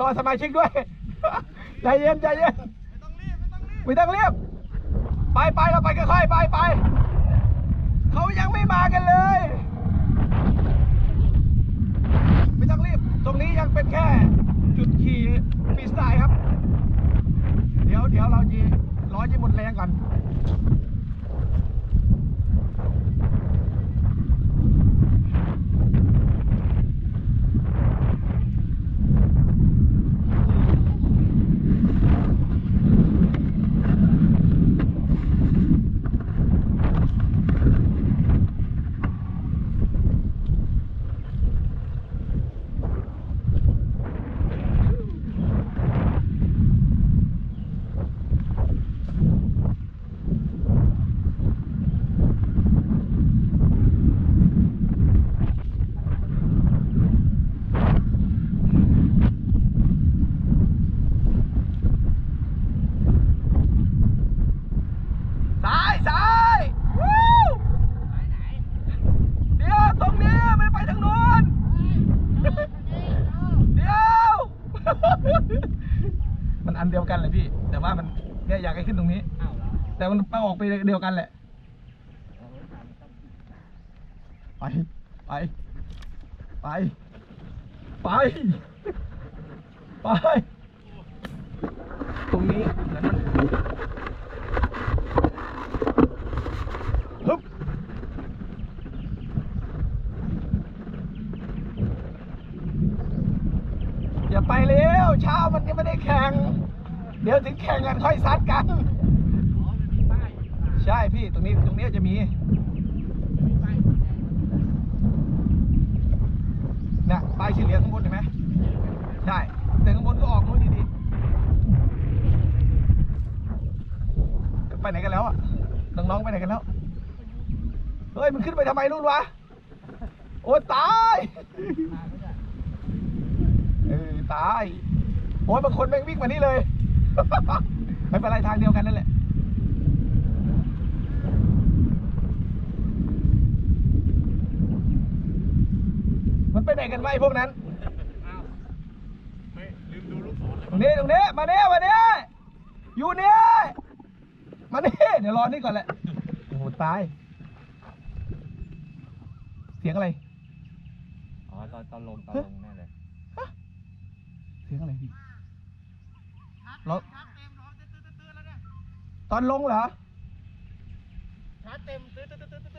ป๊บหนึ่งพี่รอสมาชิกด้วย ใจเย็นใจเย็นไม่ต้องรีบไปไปเราไปค่อยๆไปไปเขายังไม่มากันเลย ไม่ต้องรีบ ตรงนี้ยังเป็นแค่ จุดขี่ฟรีสไตล์ครับ เดี๋ยวเดี๋ยวเราจีร้อยจีหมดแรงก่อน ซ้ายซ้ายวู้เดี๋ยวตรงนี้ไม่ไปทางโน้นเดี๋ยว มันอันเดียวกันเลยพี่ แต่ว่ามันเนี่ยอยากให้ขึ้นตรงนี้ แต่มันต้อออกไปเดียวกันแหละ ไป ไป ไป ไป ไป ตรงนี้เหมือนมันฮึบอย่าไปเร็ มันยังไม่ได้แข่ง เดี๋ยวถึงแข่งกันค่อยซัดกัน ใช่พี่ตรงนี้ตรงนี้จะมีเนี่ยป้ายสีเหลืองข้างบนเห็นไหมใช่ แต่ข้างบนก็ออกนู้นดีๆไปไหนกันแล้วอะน้องๆไปไหนกันแล้ว เฮ้ย มันขึ้นไปทำไมนู่นวะ โอ้ตาย เออ ตาย โอ้ยบางคนแม่งวิ่งมานี่เลย ไม่เป็นไรทางเดียวกันนั่นแหละมันไปไหนกันไวะไอ้พวกนั้นตรงนี้ตรงนี้มาเนี่ยมาเนี่ยอยู่เนี่ยมาเนี่ยเดี๋ยวรอนี่ก่อนแหละโอ้โหตาย เสียงอะไร อ๋อตอนตอนลงตอนลงแน่เลย เสียงอะไรพี่ รถตอนลงเหรอ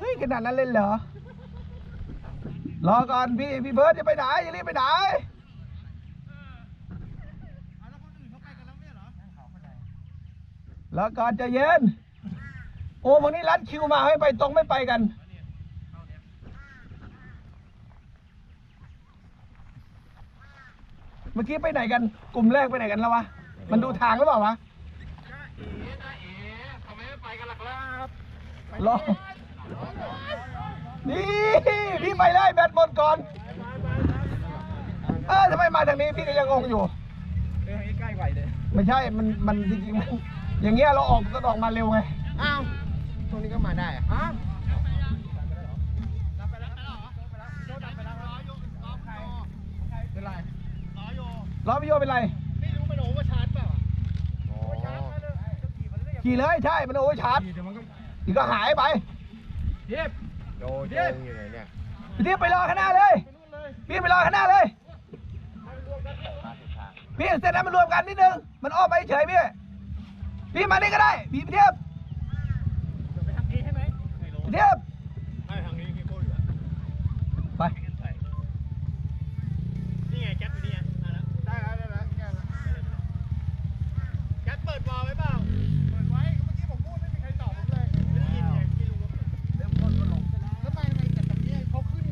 เฮ้ยขนาดนั้นเล่นเหรอ รอก่อนพี่พี่เบิร์ดจะไปไหนอย่ารีบไปไหนรอก่อนใจะเย็น โอ้พวกนี้รัดคิวมาให้ไปตรงไม่ไปกันเมื่อกี้ไปไหนกัน กลุ่มแรกไปไหนกันแล้ววะ มันดูทางหรือเปล่าวะรอนี่พี่ไปเลยแบตหมดก่อน เออทำไมมาทางนี้พี่ก็ยังงงอยู่เออใกล้ไหวเลย ไม่ใช่ มัน มันจริงๆมันอย่างเงี้ยเราออกก็ออกมาเร็วไง อ้าว ตรงนี้ก็มาได้อะฮะเป็นไรล้อพี่โยเป็นไร อ๋อ ขี่เลยใช่ มันโอเวอร์ชาร์จอีกก็หายไปโดโดงอยู่ไหนเนี่ยพี่เทียบไปรอข้างหน้าเลยพี่ไปรอข้างหน้าเลย พี่เสร็จแล้วมันรวมกันนิดนึง มันอ้อมไปเฉยพี่ พี่มานี่ก็ได้ พี่เทียบพี่เทียบไป นี่ไงแก๊ปอยู่นี่ไงมาแล้ว ได้แล้วได้แล้วแก้แล้ว แก๊ปเปิดวาล์วไว้เปล่า เปิดไว้เมื่อกี้ผมพูดไม่มีใครตอบผมเลย ไม่ได้ยินไงไม่รู้ว่าเปิด เริ่มต้นก็ลงแล้วทำไมทำไมแต่ตรงนี้เขาขึ้น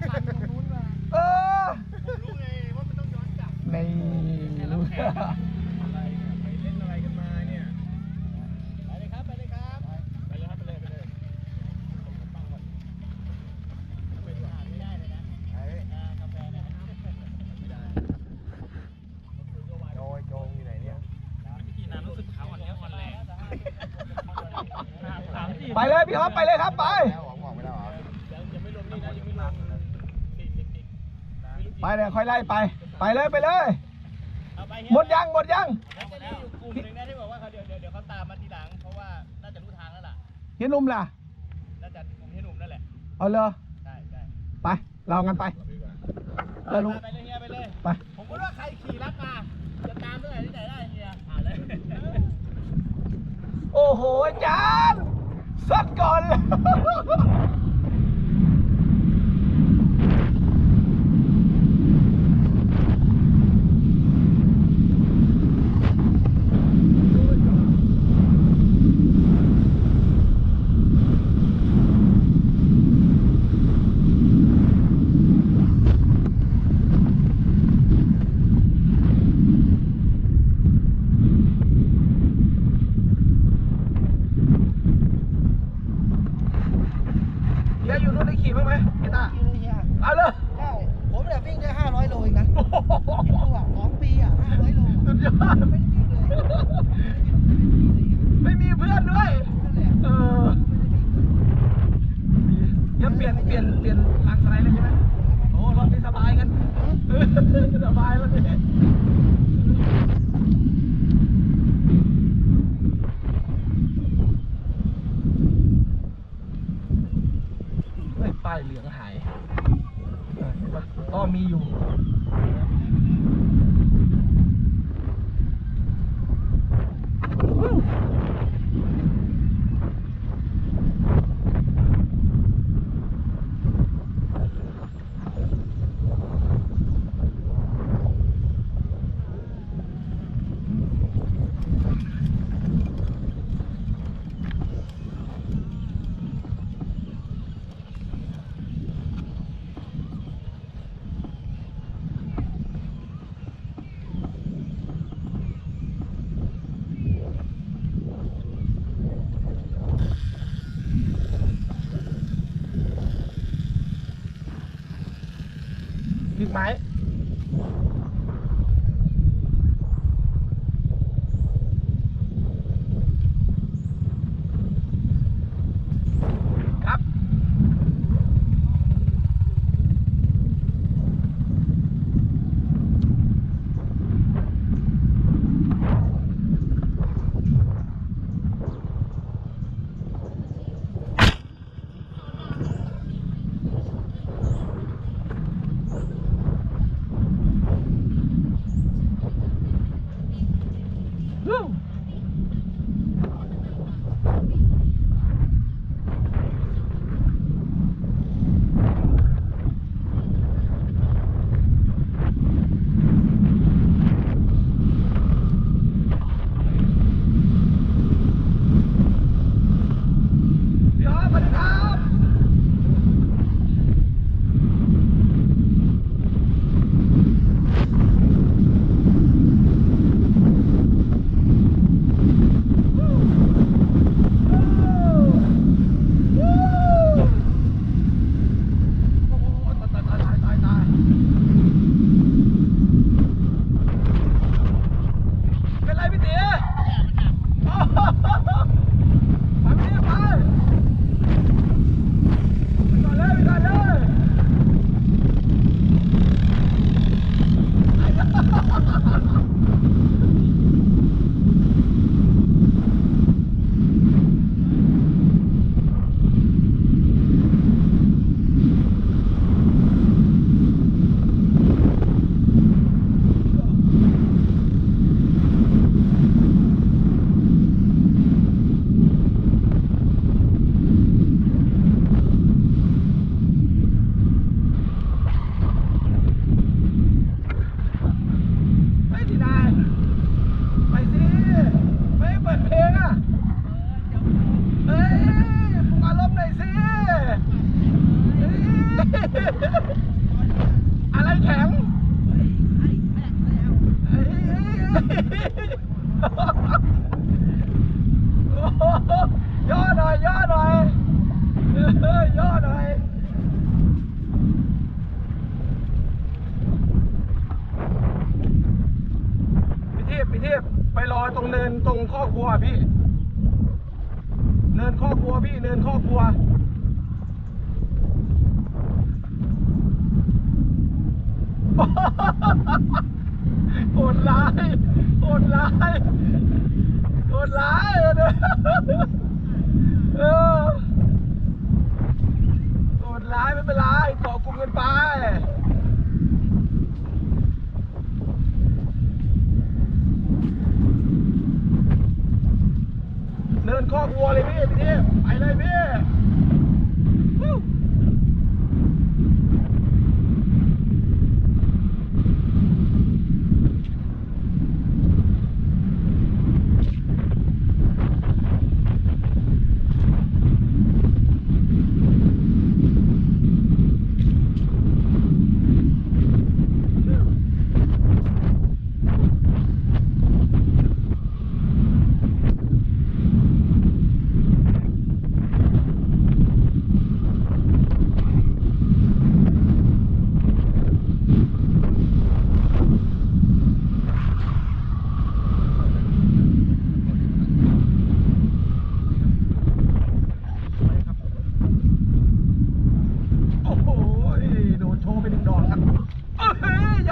ชันตรงนู้นมา เออ ผมรู้ไงว่ามันต้องย้อนกลับ ในรู้ อะไรเนี่ยไปเล่นอะไรกันมาเนี่ย ไปเลยครับ ไปเลยครับ ไปเลยครับ ไปเลยไปเลยไปดูอาหารไม่ได้เลยนะ ไอ้ อ่ากาแฟนะไม่ได้ โดยโจงอยู่ไหนเนี่ย กี่น้ำรู้สึกเท้าอ่อนแรงอ่อนแรงสามสี่ ไปเลยพี่ครับไปเลยครับไปแล้วหวังบอกไม่ได้เหรอยังไม่รวมนี่นะยังไม่รวมสี่สิบอีกไปเลยค่อยไล่ไปไปเลยไปเลยไไปเฮีหมดยังหมดยังแล้วจะมีอยู่กลุ่มหนึ่งนะที่บอกว่าเขาเดี๋ยวเดี๋ยวเดี๋ยวเขาตามมาทีหลังเพราะว่าน่าจะรู้ทางแล้วล่ะเฮียหนุ่มล่ะน่าจะกลุ่มเฮียหนุ่มนั่นแหละเอาเลยใช่ใช่ไปเรากันไปไปแล้วลุงไปเลยเฮียไปเลยไปผมก็ว่าใครขี่รัดมาจะตามที่ไหนที่ไหนได้เฮียอ่าเลยโอ้โหอาจาร ย์สัดก่อนเลยเฮียอยู่นู่นได้ขี่บ้างไหมไอ้ตา ขี่เลยเฮีย เอาเลย ใช่ผมเนี่ยวิ่งได้500โลเองนะคิดดูอะสองปีอะ500โล สุ อะ ดยอด ไม่ได้วิ่งเลยไม่ได้วิ่งเลย ไม่มีเพื่อนด้วย นั่นแหละ เออเดี๋ยังเปลี่ยนเปลี่ยนเปลี่ยนหลังสไลด์แล้วใช่ไหมโอ้รถนี่สบายกันเออ สบายแล้วเนี่ยเฮ้ยป้ายเหลืองหายเออก็มีอยู่ พริก ไม้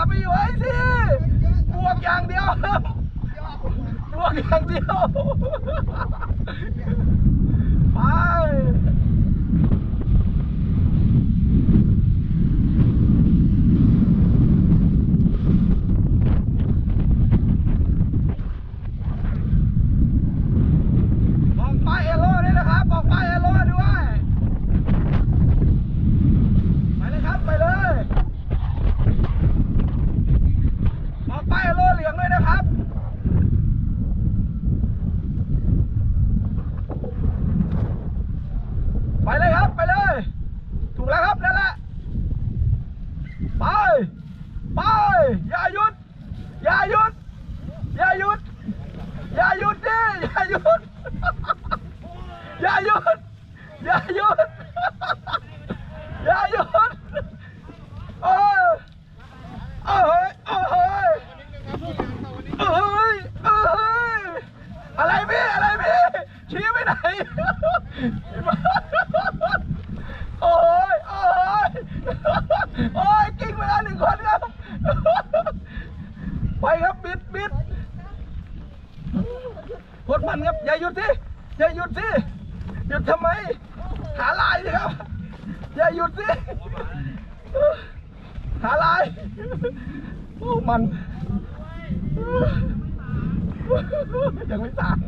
อย่าไปอยู่ไอ้สิบวกอย่างเดียวบวกอย่างเดียว ไป บอกป้ายเอโร่ด้วยนะครับบอกป้ายเอโร่ด้วย ไปเลยครับ ไปเลยบอกป้ายเอโร่เหลืองด้วยนะครับ ไปเลยครับ ไปเลย ถูกแล้วครับนั่นแหละ ไป ไป อย่าหยุด อย่าหยุด อย่าหยุด อย่าหยุดดิอย่าหยุด อย่าหยุด อย่าหยุด อย่าหยุดโอ้ยโอ้ยโอ้ยโอ้ยโอ้ยอะไรพี่ อะไรพี่ ชี้ไปไหน โอ้ยโอ้ยโอ้ยกิ้งไปแล้วหนึ่งคนครับ ไปครับบิดบิดพดมันครับ อย่าหยุดสิ อย่าหยุดสิ หยุดทำไม หาลายสิครับ อย่าหยุดสิ หาลาย โอ้มัน ยังไม่ตาย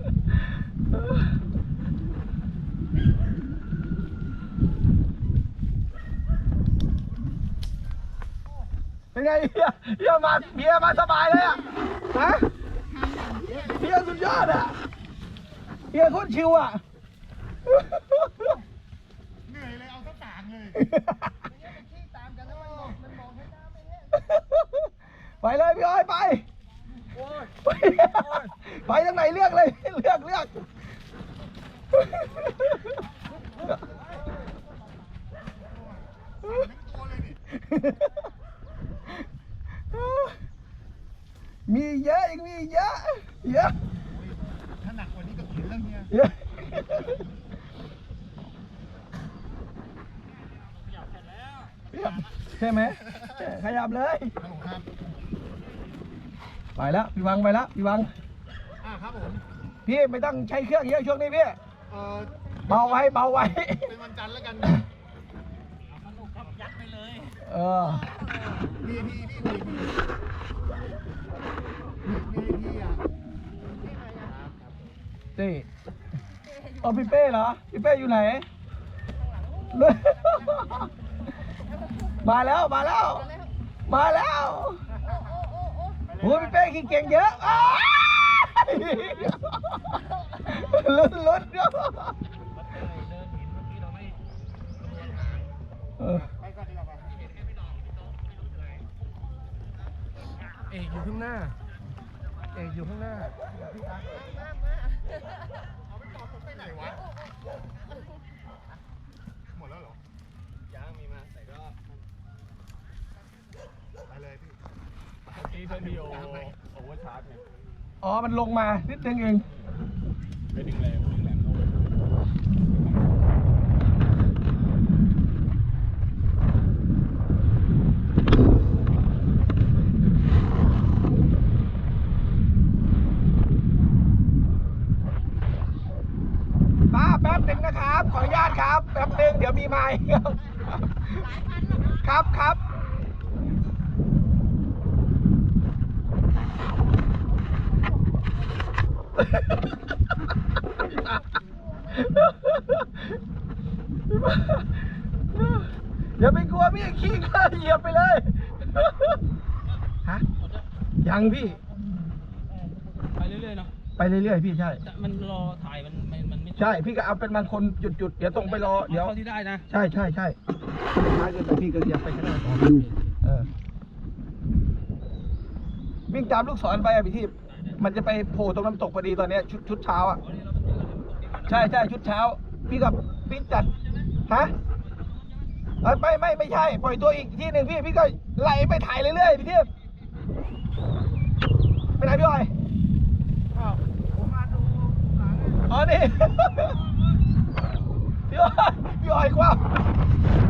เป็น ไงเฮียเฮียมาเฮียมาสบายเลยอะฮะเฮียสุดยอดอะเฮียโคตรชิวอะเหนื่อยเลยเอาสักต่างเลยไปเลยพี่อ้อยไปไปไปทางไหนเลือกเลยเลือกเลือก มีเยอะอีกมีเยอะเยอะถ้าหนักกว่านี้ก็เข็นแล้วเนี่ยเยอะใช่ไหมขยับเลยครับผมครับไปแล้วพี่วังไปแล้วพี่วังอ่าครับผมพี่ไม่ต้องใช้เครื่องเยอะช่วงนี้พี่เอ่อเบาไว้เบาไว้เป็นวันจันทร์แล้วกันเออพี่พี่พี่พี่พี่พี่พี่อะ เต้เอาพี่เป้เหรอ พี่เป้อยู่ไหน มาแล้ว มาแล้ว มาแล้วโอ้พี่เป้ขี้เก่งเยอะลุ้นลุ้นเออไปก่อนดีกว่าป่ะ เอกอยู่ข้างหน้าเอกอยู่ข้างหน้าเอาไปจอดไปไหนวะ หมดแล้วเหรอ ยังมีมาแต่ก็ไปเลยพี่ที่เพื่อนพี่โอโอเวอร์ชาร์จไงอ๋อ มันลงมานิดนึงเองไปดึง แรงดึงแรงเข้าไปแป๊บหนึงเดี๋ยวมีไม้ครับครับอย่าไปกลัวพี่ขี้ก็เหยียบไปเลยฮะยังพี่ ไปเรื่อยๆเนาะไปเรื่อยๆพี่ใช่ แต่มันรอถ่ายมันมันมันไม่ ใช่พี่ก็เอาเป็นบางคนจุดๆเดี๋ยวต้องไปรอเดี๋ยวเท่าที่ได้นะใช่ใช่ใช่ท้ายเกินไปพี่ก็อยากไปข้างหน้าต่อไปดูเออวิ่งตามลูกศรไปอะพี่ที่มันจะไปโผล่ตรงน้ำตกพอดีตอนเนี้ยชุดชุดเช้าอะ ใช่ใช่ชุดเช้า พี่กับพี่จัดฮะเอ้ยไม่ไม่ไม่ใช่ ปล่อยตัวอีกที่หนึ่งพี่พี่ก็ไล่ไปถ่ายเรื่อยๆพี่เทียบไปไหนพี่อ้อย ผมมาดู หลังอ๋อนี่พี่